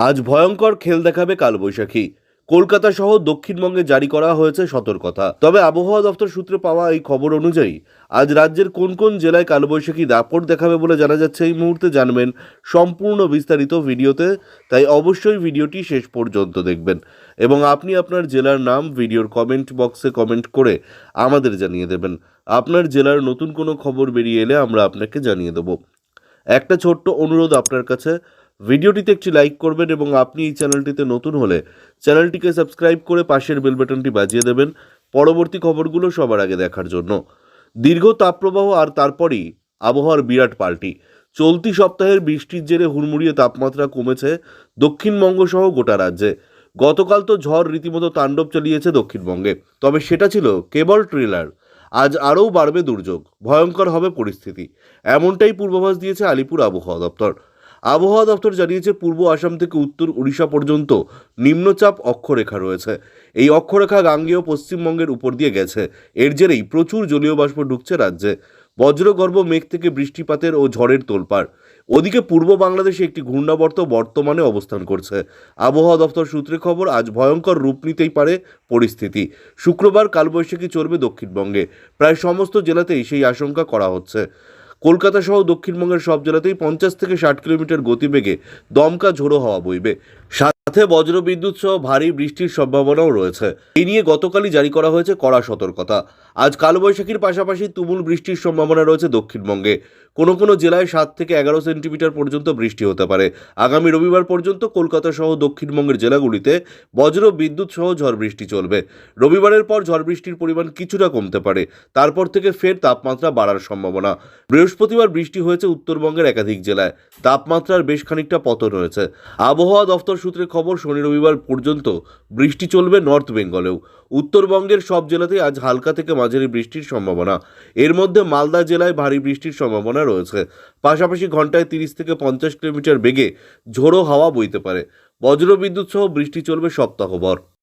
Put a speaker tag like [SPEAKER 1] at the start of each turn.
[SPEAKER 1] আজ ভয়ঙ্কর খেল দেখাবে কালবৈশাখী। কলকাতা সহ দক্ষিণবঙ্গে জারি করা হয়েছে সতর্কতা। তবে আবহাওয়া দপ্তর সূত্রে পাওয়া এই খবর অনুযায়ী, আজ রাজ্যের কোন কোন জেলায় কালবৈশাখী দাপট দেখাবে বলে জানা যাচ্ছে এই মুহূর্তে জানবেন সম্পূর্ণ বিস্তারিত ভিডিওতে। তাই অবশ্যই ভিডিওটি শেষ পর্যন্ত দেখবেন। এবং আপনি আপনার জেলার নাম ভিডিওর কমেন্ট বক্সে কমেন্ট করে আমাদের জানিয়ে দেবেন। আপনার জেলার নতুন কোনো খবর বেরিয়ে এলে আমরা আপনাকে জানিয়ে দেবো। একটা ছোট্ট অনুরোধ আপনার কাছে। ভিডিওটিতে একটি লাইক করবেন এবং আপনি এই চ্যানেলটিতে নতুন হলে চ্যানেলটিকে সাবস্ক্রাইব করে পাশের বেল বাটনটি বাজিয়ে দেবেন পরবর্তী খবরগুলো সবার আগে দেখার জন্য। দীর্ঘ তাপপ্রবাহ আর তারপরই আবহাওয়ার বিরাট পাল্টি। চলতি সপ্তাহের বৃষ্টির জেরে হুড়মুড়িয়ে তাপমাত্রা কমেছে দক্ষিণবঙ্গ সহ গোটা রাজ্যে। গতকাল তো ঝড় রীতিমতো তাণ্ডব চালিয়েছে দক্ষিণবঙ্গে। তবে সেটা ছিল কেবল ট্রেলার। আজ আরও বাড়বে দুর্যোগ। ভয়ঙ্কর হবে পরিস্থিতি। এমনটাই পূর্বাভাস দিয়েছে আলিপুর আবহাওয়া দপ্তর। আবহাওয়া দপ্তর জানিয়েছে পূর্ব আসাম থেকে উত্তর উড়িষ্যা পর্যন্ত নিম্নচাপ অক্ষরেখা রয়েছে। এই অক্ষরেখা গাঙ্গেয় পশ্চিমবঙ্গের উপর দিয়ে গেছে। এর জেরেই প্রচুর জলীয় বাষ্প ঢুকছে রাজ্যে। বজ্রগর্ভ মেঘ থেকে বৃষ্টিপাতের ও ঝড়ের তোলপাড়। ওদিকে পূর্ব বাংলাদেশে একটি ঘূর্ণাবর্ত বর্তমানে অবস্থান করছে। আবহাওয়া দপ্তর সূত্রে খবর, আজ ভয়ঙ্কর রূপ নিতেই পারে পরিস্থিতি। শুক্রবার কালবৈশাখী চলবে দক্ষিণবঙ্গে। প্রায় সমস্ত জেলাতেই সেই আশঙ্কা করা হচ্ছে। কলকাতা সহ দক্ষিণবঙ্গের সব জেলাতেই পঞ্চাশ থেকে ষাট কিলোমিটার গতিবেগে দমকা ঝোড়ো হওয়া বইবে। সাথে বজ্রবিদ্যুৎ সহ ভারী বৃষ্টির সম্ভাবনাও রয়েছে। এ নিয়ে গতকালই জারি করা হয়েছে কড়া সতর্কতা। আজ কালবৈশাখীর পাশাপাশি তুমুল বৃষ্টির সম্ভাবনা রয়েছে দক্ষিণবঙ্গে। কোনো কোনো জেলায় সাত থেকে এগারো সেন্টিমিটার পর্যন্ত বৃষ্টি হতে পারে। আগামী রবিবার পর্যন্ত কলকাতা সহ দক্ষিণবঙ্গের জেলাগুলিতে বজ্র, বিদ্যুৎ সহ ঝড় বৃষ্টি চলবে। রবিবারের পর ঝড় বৃষ্টির পরিমাণ কিছুটা কমতে পারে। তারপর থেকে ফের তাপমাত্রা বাড়ার সম্ভাবনা। বৃহস্পতিবার বৃষ্টি হয়েছে উত্তরবঙ্গের একাধিক জেলায়। তাপমাত্রার বেশ খানিকটা পতন হয়েছে। আবহাওয়া দফতর সূত্রে খবর, শনি রবিবার পর্যন্ত বৃষ্টি চলবে নর্থ বেঙ্গলেও। উত্তরবঙ্গের সব জেলাতেই আজ হালকা থেকে মাঝারি বৃষ্টির সম্ভাবনা। এর মধ্যে মালদা জেলায় ভারী বৃষ্টির সম্ভাবনা রয়েছে। পাশাপাশি ঘন্টায় তিরিশ থেকে পঞ্চাশ কিলোমিটার বেগে ঝোড়ো হাওয়া বইতে পারে। বজ্রবিদ্যুৎ সহ বৃষ্টি চলবে সপ্তাহভর।